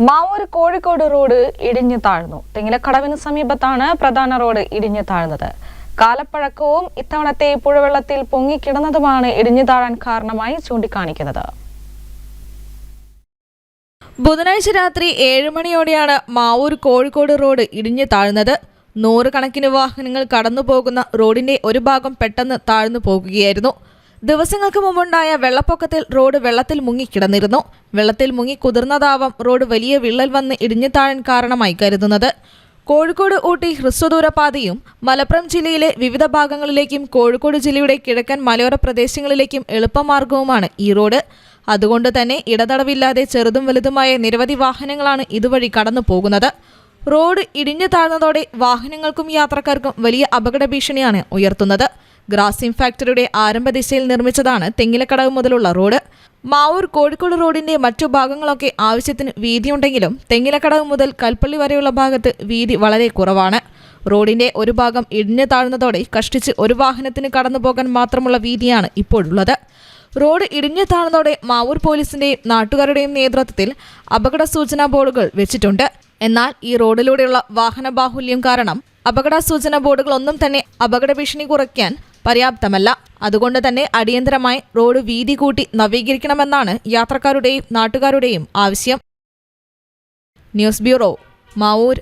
Mavoor Kozhikode road ഇടിഞ്ഞു താഴ്ന്നു. തെങ്ങിലക്കടവിന് സമീപത്താണ് പ്രധാന റോഡ് ഇടിഞ്ഞു താഴ്ന്നത്. കാലപ്പഴക്കവും ഇത്തവണത്തെ പുഴവെള്ളത്തിൽ പൊങ്ങിക്കിടന്നതുമാണ് ഇടിഞ്ഞു താഴാൻ കാരണമായി ചൂണ്ടിക്കാണിക്കുന്നത്. ബുധനാഴ്ച രാത്രി ഏഴ് മണിയോടെയാണ് മാവൂർ കോഴിക്കോട് റോഡ് ഇടിഞ്ഞു താഴ്ന്നത്. നൂറുകണക്കിന് വാഹനങ്ങൾ കടന്നുപോകുന്ന റോഡിന്റെ ഒരു ഭാഗം പെട്ടെന്ന് താഴ്ന്നു പോകുകയായിരുന്നു. ദിവസങ്ങൾക്ക് മുമ്പുണ്ടായ വെള്ളപ്പൊക്കത്തിൽ റോഡ് വെള്ളത്തിൽ മുങ്ങിക്കിടന്നിരുന്നു വെള്ളത്തിൽ മുങ്ങി കുതിർന്നതാവാം റോഡ് വലിയ വിള്ളൽ വന്ന് ഇടിഞ്ഞു താഴാൻ കാരണമായി കരുതുന്നത്. കോഴിക്കോട് ഊട്ടി ഹ്രസ്വദൂര പാതയും മലപ്പുറം ജില്ലയിലെ വിവിധ ഭാഗങ്ങളിലേക്കും കോഴിക്കോട് ജില്ലയുടെ കിഴക്കൻ മലയോര പ്രദേശങ്ങളിലേക്കും എളുപ്പമാർഗവുമാണ് ഈ റോഡ്. അതുകൊണ്ട് തന്നെ ഇടതടവില്ലാതെ ചെറുതും വലുതുമായ നിരവധി വാഹനങ്ങളാണ് ഇതുവഴി കടന്നു പോകുന്നത്. റോഡ് ഇടിഞ്ഞു താഴ്ന്നതോടെ വാഹനങ്ങൾക്കും യാത്രക്കാർക്കും വലിയ അപകട ഭീഷണിയാണ് ഉയർത്തുന്നത്. ഗ്രാസിം ഫാക്ടറിയുടെ ആരംഭ ദിശയിൽ നിർമ്മിച്ചതാണ് തെങ്ങിലക്കടവ് മുതലുള്ള റോഡ്. മാവൂർ കോഴിക്കോട് റോഡിന്റെ മറ്റു ഭാഗങ്ങളൊക്കെ ആവശ്യത്തിന് വീതിയുണ്ടെങ്കിലും തെങ്ങിലക്കടവ് മുതൽ കൽപ്പള്ളി വരെയുള്ള ഭാഗത്ത് വീതി വളരെ കുറവാണ്. റോഡിന്റെ ഒരു ഭാഗം ഇടിഞ്ഞു താഴ്ന്നതോടെ കഷ്ടിച്ച് ഒരു വാഹനത്തിന് കടന്നുപോകാൻ മാത്രമുള്ള വീതിയാണ് ഇപ്പോഴുള്ളത്. റോഡ് ഇടിഞ്ഞു താഴ്ന്നതോടെ മാവൂർ പോലീസിന്റെയും നാട്ടുകാരുടെയും നേതൃത്വത്തിൽ അപകട സൂചനാ ബോർഡുകൾ വെച്ചിട്ടുണ്ട്. എന്നാൽ ഈ റോഡിലൂടെയുള്ള വാഹന ബാഹുല്യം കാരണം അപകട സൂചന ബോർഡുകളൊന്നും തന്നെ അപകട ഭീഷണി കുറയ്ക്കാൻ പര്യാപ്തമല്ല. അതുകൊണ്ട് തന്നെ അടിയന്തരമായി റോഡ് വീതി കൂട്ടി നവീകരിക്കണമെന്നാണ് യാത്രക്കാരുടെയും നാട്ടുകാരുടെയും ആവശ്യം. News bureau Mavoor.